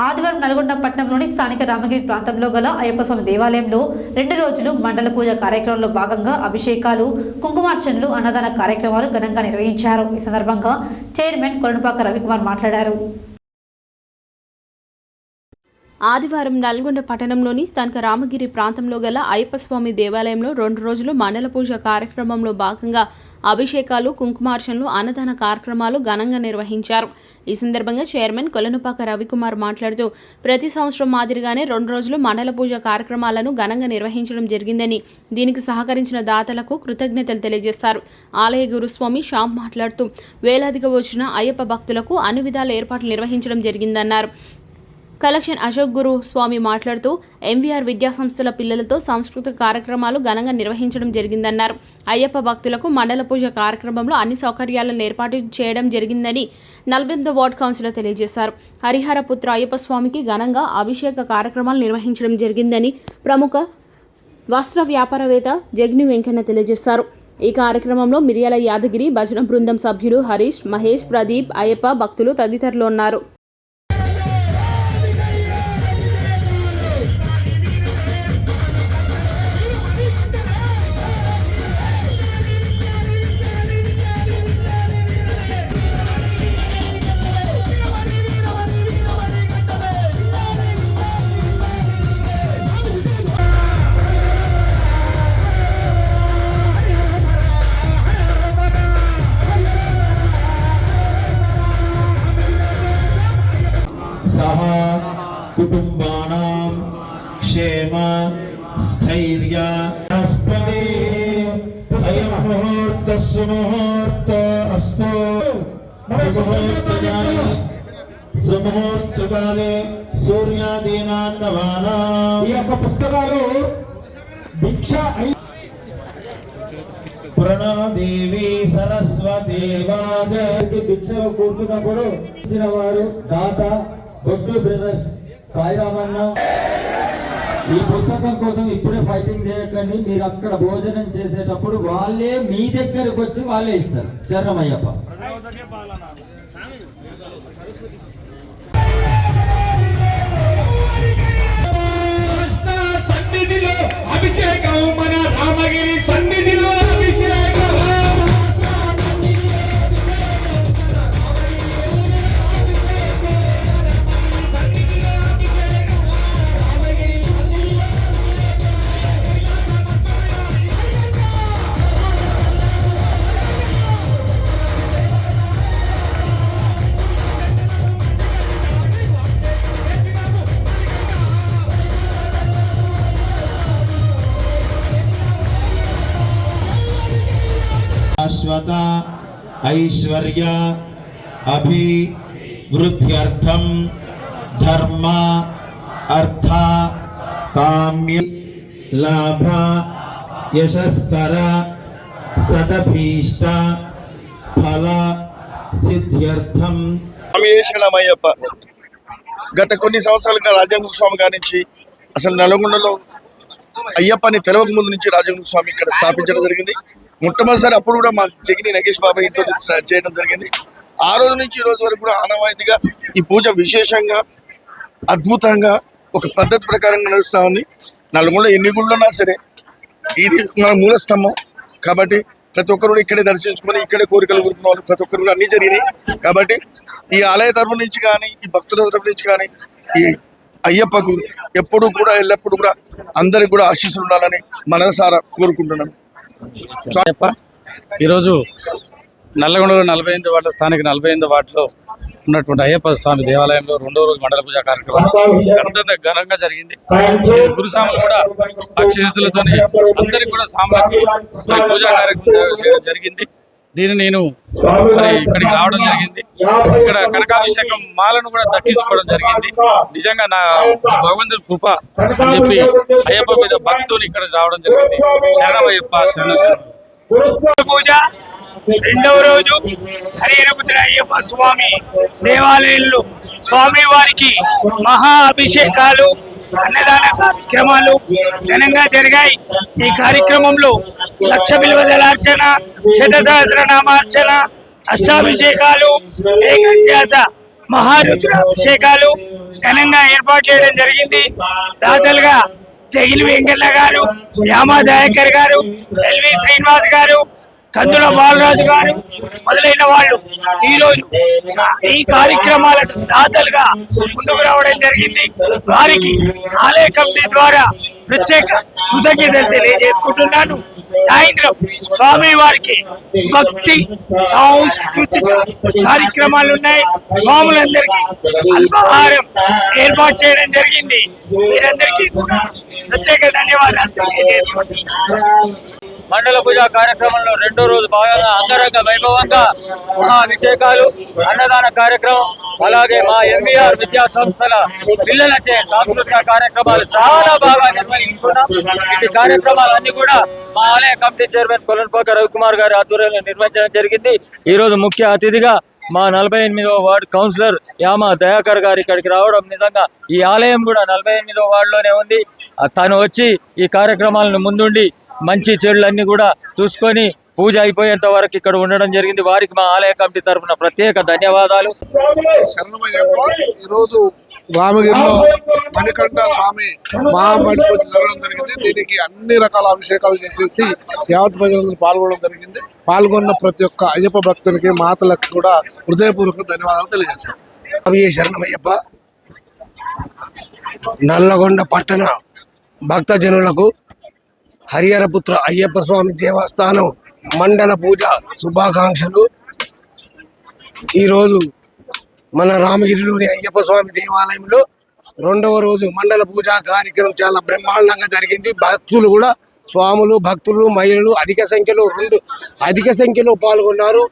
ఆదివారం నల్గొండ పట్టణంలోని స్థానిక రామగిరి ప్రాంతంలో గల అయ్యప్ప స్వామి దేవాలయంలో రెండు రోజులు మండల పూజ కార్యక్రమంలో భాగంగా అభిషేకాలు కుంకుమార్చనలు అన్నదాన కార్యక్రమాలు ఘనంగా నిర్వహించారు. ఈ సందర్భంగా చైర్మన్ కొరణపాక రవికుమార్ మాట్లాడారు. ఆదివారం నల్గొండ పట్టణంలోని స్థానిక రామగిరి ప్రాంతంలో గల అయ్యప్పస్వామి దేవాలయంలో రెండు రోజులు మండల పూజ కార్యక్రమంలో భాగంగా అభిషేకాలు కుంకుమార్చనలు అన్నదాన కార్యక్రమాలు ఘనంగా నిర్వహించారు. ఈ సందర్భంగా చైర్మన్ కొలనుపాక రవికుమార్ మాట్లాడుతూ ప్రతి సంవత్సరం మాదిరిగానే రెండు రోజులు మండల పూజ కార్యక్రమాలను ఘనంగా నిర్వహించడం జరిగిందని దీనికి సహకరించిన దాతలకు కృతజ్ఞతలు తెలియజేస్తారు. ఆలయ గురుస్వామి శ్యామ్ మాట్లాడుతూ వేలాదిగా వచ్చిన అయ్యప్ప భక్తులకు అన్ని విధాల ఏర్పాట్లు నిర్వహించడం జరిగిందన్నారు. కలెక్షన్ అశోక్ గురు స్వామి మాట్లాడుతూ ఎంవీఆర్ విద్యాసంస్థల పిల్లలతో సాంస్కృతిక కార్యక్రమాలు ఘనంగా నిర్వహించడం జరిగిందన్నారు. అయ్యప్ప భక్తులకు మండల పూజ కార్యక్రమంలో అన్ని సౌకర్యాలను ఏర్పాటు చేయడం జరిగిందని నలభై వార్డ్ కౌన్సిలర్ తెలియజేశారు. హరిహరపుత్ర అయ్యప్ప స్వామికి ఘనంగా అభిషేక కార్యక్రమాలు నిర్వహించడం జరిగిందని ప్రముఖ వస్త్ర వ్యాపారవేత్త జగ్ని వెంకన్న తెలియజేశారు. ఈ కార్యక్రమంలో మిరియాల యాదగిరి భజన బృందం సభ్యులు హరీష్ మహేష్ ప్రదీప్ అయ్యప్ప భక్తులు తదితరులు ఉన్నారు. సహ కుటుంబానాం క్షేమ స్థైర్య అస్పదే అయం ముహూర్త సుముహూర్త అస్తో ముహూర్తకాలే సుముహూర్తకాలే సూర్యాదీనాన్నవానా. ఈ యొక్క పుస్తకాలు భిక్ష ప్రణదేవి భిక్షలో కూర్చున్నప్పుడు వారు దాత బొడ్డు బ్రదర్స్ సాయిరామన్న ఈ పుస్తకం కోసం ఇప్పుడే ఫైటింగ్ చేయకండి. మీరు అక్కడ భోజనం చేసేటప్పుడు వాళ్ళే మీ దగ్గరకు వచ్చి వాళ్ళే ఇస్తారు. చర్రమయ్యప్ప అభిషేకం శాశ్వత ఐశ్వర్య అభివృద్ధ్యర్థం ధర్మ అర్థ కామ్య లాభ యశస్కర సదభీష్ట ఫల సిద్ధ్యర్థం రామేశ్వరమయ్యప్ప గత కొన్ని సంవత్సరాలుగా రాజేంద్ర స్వామి గారి నుంచి అసలు నల్గొండలో అయ్యప్పని తెలవక ముందు నుంచి రాజేంద్ర స్వామి ఇక్కడ స్థాపించడం జరిగింది. మొట్టమొదటిసారి అప్పుడు కూడా మా జగిని నగేష్ బాబాయ్ ఇంట్లో చేయడం జరిగింది. ఆ రోజు నుంచి ఈ రోజు వరకు కూడా ఆనవాయితీగా ఈ పూజ విశేషంగా అద్భుతంగా ఒక పద్ధతి ప్రకారంగా నడుస్తూ ఉంది. నలుగుళ్ళ ఎన్ని గుళ్ళు ఉన్నా సరే ఇది మన మూల స్తంభం కాబట్టి ప్రతి ఒక్కరు కూడా ఇక్కడే దర్శించుకొని ఇక్కడే కోరికలు కోరుకున్న వాళ్ళు ప్రతి ఒక్కరు కూడా అన్ని జరిగినాయి. కాబట్టి ఈ ఆలయ తరపు నుంచి కానీ ఈ భక్తుల తరపు నుంచి కానీ ఈ అయ్యప్పకు ఎప్పుడు కూడా ఎల్లప్పుడు కూడా అందరికి కూడా ఆశీస్సులు ఉండాలని మనసారా కోరుకుంటున్నాను. ఈరోజు నల్లగొండలో నలభై ఎనిమిది వార్డులో స్థానిక నలభై ఎనిమిది వార్డులో ఉన్నటువంటి అయ్యప్ప స్వామి దేవాలయంలో రెండో రోజు మండల పూజ కార్యక్రమం అత్యంత ఘనంగా జరిగింది. ఈ గురుస్వాములు కూడా అక్షరతులతో అందరికి కూడా సాములకి పూజా కార్యక్రమం చేయడం జరిగింది. దీన్ని నేను మరి ఇక్కడికి రావడం జరిగింది. ఇక్కడ కనకాభిషేకం మాలను కూడా దక్కించుకోవడం జరిగింది. నిజంగా నా భగవంతుడి కృప అని చెప్పి అయ్యప్ప మీద భక్తుని ఇక్కడ రావడం జరిగింది. శరణమయ్యప్ప శరణ పూజ రెండవ రోజు హరిహరపుత్ర అయ్యప్ప స్వామి దేవాలయంలో స్వామి వారికి మహా అభిషేకాలు అన్నదాన కార్యక్రమాలు ఘనంగా జరిగాయి. ఈ కార్యక్రమంలో లక్ష బిల్వదలార్చన శత సహస్రనామార్చన అష్టాభిషేకాలు ఏకంధ్యాస మహారుద్రాభిషేకాలు ఘనంగా ఏర్పాటు చేయడం జరిగింది. దాతలుగా జగిలి వెంకన్న గారు యామా దయాకర్ గారు ఎల్వి శ్రీనివాస్ గారు కందుల బాలరాజు గారు మొదలైన వాళ్ళు ఈ రోజు ఈ కార్యక్రమాలకు దాతలుగా ముందుకు రావడం జరిగింది. వారికి ఆలయ కమిటీ ద్వారా ప్రత్యేక కృతజ్ఞతలు తెలియజేసుకుంటున్నాను. సాయంత్రం స్వామి వారికి భక్తి సాంస్కృతిక కార్యక్రమాలు ఉన్నాయి. స్వాములందరికీ అల్పాహారం ఏర్పాటు చేయడం జరిగింది. మీరందరికీ కూడా ప్రత్యేక ధన్యవాదాలు తెలియజేసుకుంటున్నాను. మండల పూజ కార్యక్రమంలో రెండో రోజు భాగంగా అంగరంగ వైభవంగా మహాభిషేకాలు అన్నదాన కార్యక్రమం అలాగే మా ఎంబీఆర్ విద్యా సంస్థల పిల్లలచే సాంస్కృతిక కార్యక్రమాలు చాలా బాగా నిర్వహించుకున్నాం. ఇటు కార్యక్రమాలన్నీ కూడా మా ఆలయ కమిటీ చైర్మన్ కొలన్పాక రవికుమార్ గారి ఆధ్వర్యంలో నిర్వహించడం జరిగింది. ఈ రోజు ముఖ్య అతిథిగా మా నలభై ఎనిమిదవ వార్డు కౌన్సిలర్ యామ దయాకర్ గారు ఇక్కడికి రావడం నిజంగా ఈ ఆలయం కూడా నలభై ఎనిమిదవ వార్డులోనే ఉంది. తను వచ్చి ఈ కార్యక్రమాలను ముందుండి మంచి చెడులన్నీ కూడా చూసుకొని పూజ అయిపోయేంత వరకు ఇక్కడ ఉండడం జరిగింది. వారికి మా ఆలయ కమిటీ తరఫున ప్రత్యేక ధన్యవాదాలు. ఈరోజు రామగిరిలో మణికంఠ స్వామి మహామడి పూజ జరగడం జరిగింది. దీనికి అన్ని రకాల అభిషేకాలు చేసేసి యావత్ ప్రజలందరూ పాల్గొనడం జరిగింది. పాల్గొన్న ప్రతి ఒక్క అయ్యప్ప భక్తునికి మాతలకు కూడా హృదయపూర్వక ధన్యవాదాలు తెలియజేస్తాం. స్వామి శరణమయ్యప్ప? నల్లగొండ పట్టణ భక్తజనులకు హరిహరపుత్ర అయ్యప్ప స్వామి దేవస్థానం మండల పూజ శుభాకాంక్షలు. ఈరోజు మన రామగిరిలోని అయ్యప్ప స్వామి దేవాలయంలో రెండవ రోజు మండల పూజ కార్యక్రమం చాలా బ్రహ్మాండంగా జరిగింది. భక్తులు కూడా స్వాములు భక్తులు మహిళలు అధిక సంఖ్యలో రెండు అధిక సంఖ్యలో పాల్గొన్నారు.